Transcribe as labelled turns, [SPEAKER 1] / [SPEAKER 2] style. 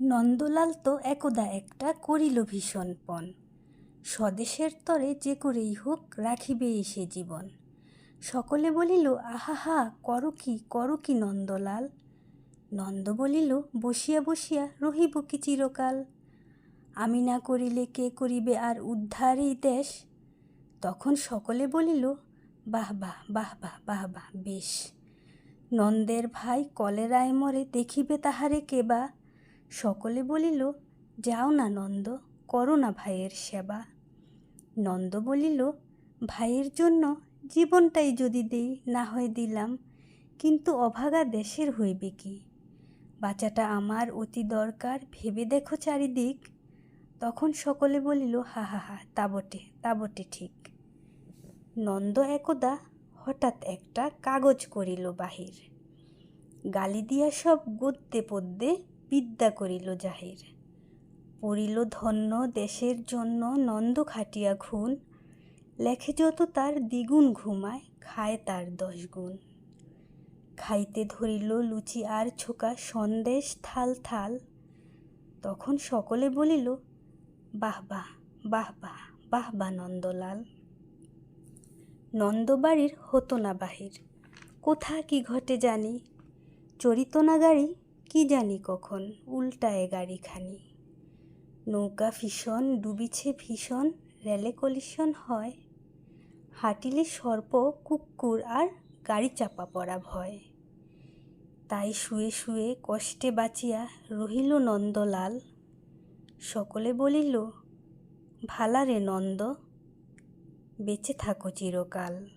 [SPEAKER 1] নন্দলাল তো একদা একটা করিল ভীষণ পণ। স্বদেশের তরে যে করেই হোক রাখিবে সে জীবন। সকলে বলিল, আহা করো কি করো কি নন্দলাল? নন্দ বলিল, বসিয়া বসিয়া রহিব কি চিরকাল? আমি না করিলে কে করিবে আর উদ্ধার এই দেশ? তখন সকলে বলিল, বাহ বাহ বাহ বাহ বাহ বাহ, বেশ। নন্দের ভাই কলেরায় মরে দেখিবে তাহারে কেবা সকলে বলিল, যাও না নন্দ, করো না ভাইয়ের সেবা। নন্দ বলিল, ভাইয়ের জন্য জীবনটাই যদি দেই, না হয় দিলাম, কিন্তু অভাগা দেশের হইবে কি? বাচ্চাটা আমার অতি দরকার, ভেবে দেখো চারিদিক। তখন সকলে বলিল, হা হা হা, তা বটে তা বটে ঠিক। নন্দ একদা হঠাৎ একটা কাগজ করিল বাহির। গালি দিয়া সব গদ্যে পদ্যে বিদ্যা করিল জাহির। পড়িল ধন্য দেশের জন্য নন্দ খাটিয়া খুন লেখে যত তার দ্বিগুণ ঘুমায়, খায় তার দশ গুণ। খাইতে ধরিল লুচি আর ছোকা সন্দেশ থাল থাল। তখন সকলে বলিল, বাহ বাহ বাহ বাহ বাহ বাহ, নন্দলাল। নন্দবাড়ির হতো না বাহির। কোথা কি ঘটে জানি? চরিত না গাড়ি কি জানি কখন, উল্টায় গাড়িখানি। নৌকা ভীষণ, ডুবিছে ভীষণ রেলে কলিশন হয়। হাটিলে সর্প, কুকুর আর গাড়ি চাপা পড়া ভয়। তাই শুয়ে শুয়ে কষ্টে বাঁচিয়া রহিল নন্দলাল। সকলে বলিল ভালারে নন্দ, বেঁচে থাকো চিরকাল।